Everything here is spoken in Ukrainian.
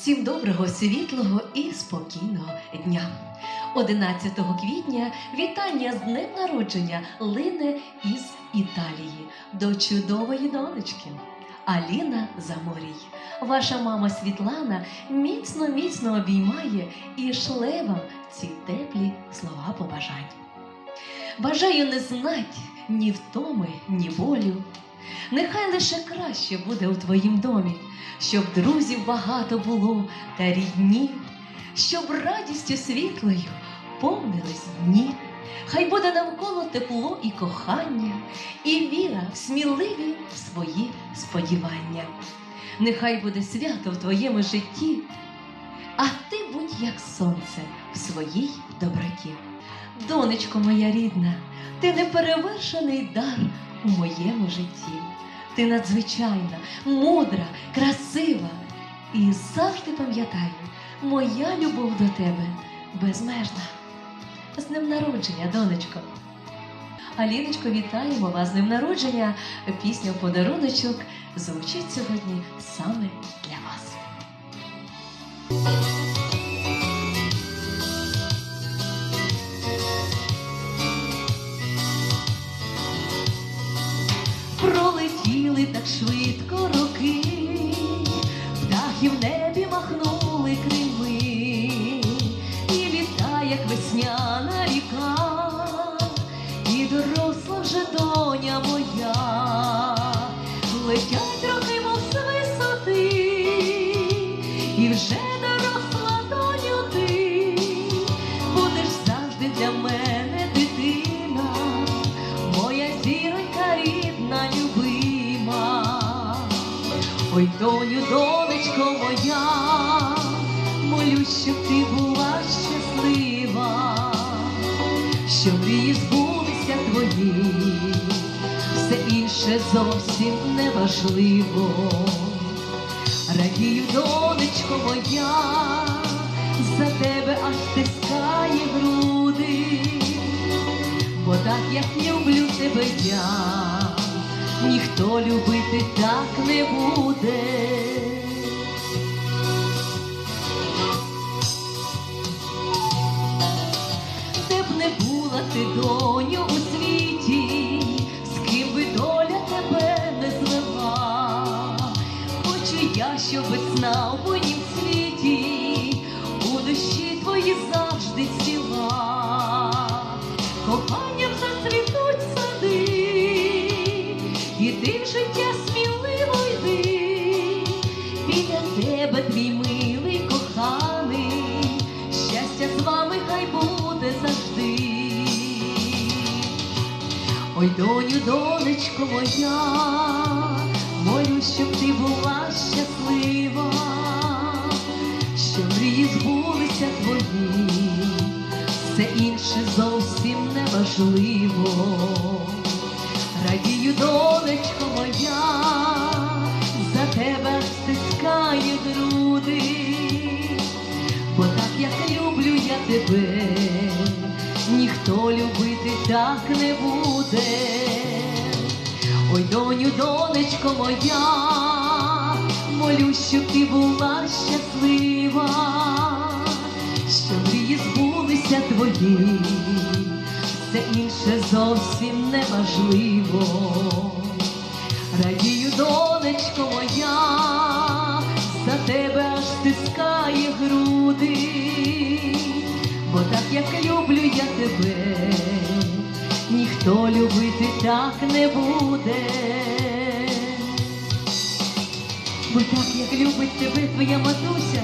Всім доброго, світлого і спокійного дня. 11 квітня вітання з днем народження лине із Італії до чудової донечки. Аліна Заморій. Ваша мама Світлана міцно міцно обіймає і шле вам ці теплі слова побажань. Бажаю не знать ні втоми, ні болю. Нехай лише краще буде у твоїм домі, щоб друзів багато було та рідні, щоб радістю світлою повнились дні. Хай буде навколо тепло і кохання, і віра в сміливі свої сподівання. Нехай буде свято в твоєму житті, а ти будь як сонце в своїй доброті. Донечко моя рідна, ти неперевершений дар у моєму житті. Ти надзвичайна, мудра, красива. І завжди пам'ятаю, моя любов до тебе безмежна. З днем народження, донечко. Аліночко, вітаємо вас з днем народження. Пісня подаруночок звучить сьогодні саме для вас. Так швидко роки, птахи в небі махнули крими, і віта, як весняна ріка, і доросла вже доня моя, летять роки, мов з висоти, і вже Ой, доню, донечко моя, молюсь, щоб ти була щаслива, щоб мрії збулися твої, все інше зовсім не важливо. Радію, донечко моя, за тебе аж стискає груди бо так як люблю тебе я, ніхто любити так не буде. Де б не була ти, доню, у світі, з ким би доля тебе не звела, хочу я, щоб весна у моїм світі, у душі твої завжди ціла коханням тебе твій милий коханий, щастя з вами хай буде завжди. Ой, доню, донечко моя, молюсь, щоб ти була щаслива, що мрії збулися твої все інше зовсім не важливо. Радію, донечко я тебе, ніхто любити так не буде. Ой, доню, донечко моя, молюсь, щоб ти була щаслива що мрії збулися твої, все інше зовсім не важливо. Радію, донечко моя, як люблю я тебе, ніхто любити так не буде. Бо так як любить тебе твоя матуся,